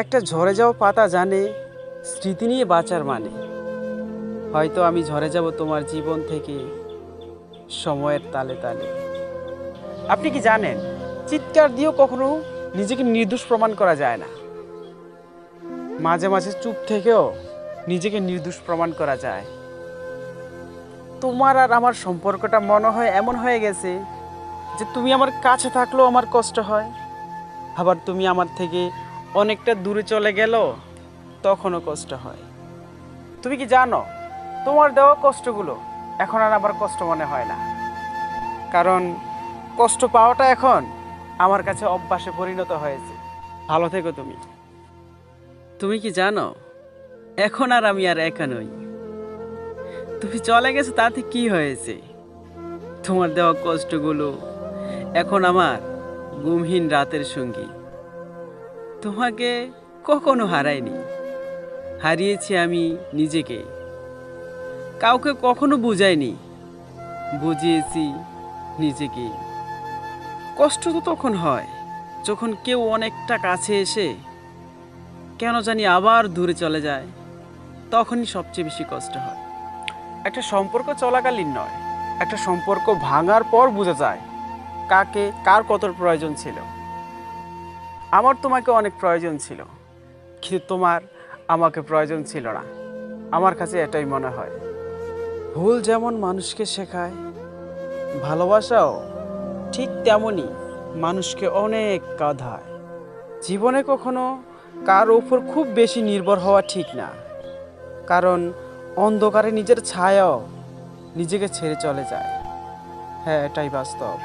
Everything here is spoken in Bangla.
একটা ঝরে যাওয়া পাতা জানে, স্মৃতি নিয়ে বাঁচার মানে। হয়তো আমি ঝরে যাব তোমার জীবন থেকে সময়ের তালে তালে। আপনি কি জানেন, চিৎকার দিয়েও কখনো নিজেকে নির্দোষ প্রমাণ করা যায় না। মাঝে মাঝে চুপ থেকেও নিজেকে নির্দোষ প্রমাণ করা যায়। তোমার আর আমার সম্পর্কটা মনে হয় এমন হয়ে গেছে যে তুমি আমার কাছে থাকলেও আমার কষ্ট হয়। আবার তুমি আমার থেকে অনেকটা দূরে চলে গেল, তখনও কষ্ট হয়। তুমি কি জানো, তোমার দেওয়া কষ্টগুলো এখন আর আমার কষ্ট মনে হয় না। কারণ কষ্ট পাওয়াটা এখন আমার কাছে অভ্যাসে পরিণত হয়েছে। ভালো থেকো তুমি। তুমি কি জানো, এখন আর আমি আর একা নই। তুমি চলে গেছো তাতে কি হয়েছে? তোমার দেওয়া কষ্টগুলো এখন আমার ঘুমহীন রাতের সঙ্গী। তোমাকে কখনো হারাইনি। হারিয়েছি আমি নিজেকে। কাউকে কখনো বুঝাইনি। বুঝিয়েছি নিজেকে। কষ্ট তো তখন হয়, যখন কেউ অনেকটা কাছে এসে কেন জানি আবার দূরে চলে যায়, তখনই সবচেয়ে বেশি কষ্ট হয়। একটা সম্পর্ক চলাকালীন নয়, একটা সম্পর্ক ভাঙার পর বোঝা যায় কাকে, কার কত প্রয়োজন ছিল। আমার তোমাকে অনেক প্রয়োজন ছিল, কিন্তু তোমার আমাকে প্রয়োজন ছিল না। আমার কাছে এটাই মনে হয়। ভুল যেমন মানুষকে শেখায়, ভালোবাসাও ঠিক তেমনই মানুষকে অনেক কাঁধায়। জীবনে কখনো কার উপর খুব বেশি নির্ভর হওয়া ঠিক না, কারণ অন্ধকারে নিজের ছায়াও নিজেকে ছেড়ে চলে যায়। হ্যাঁ এটাই বাস্তব।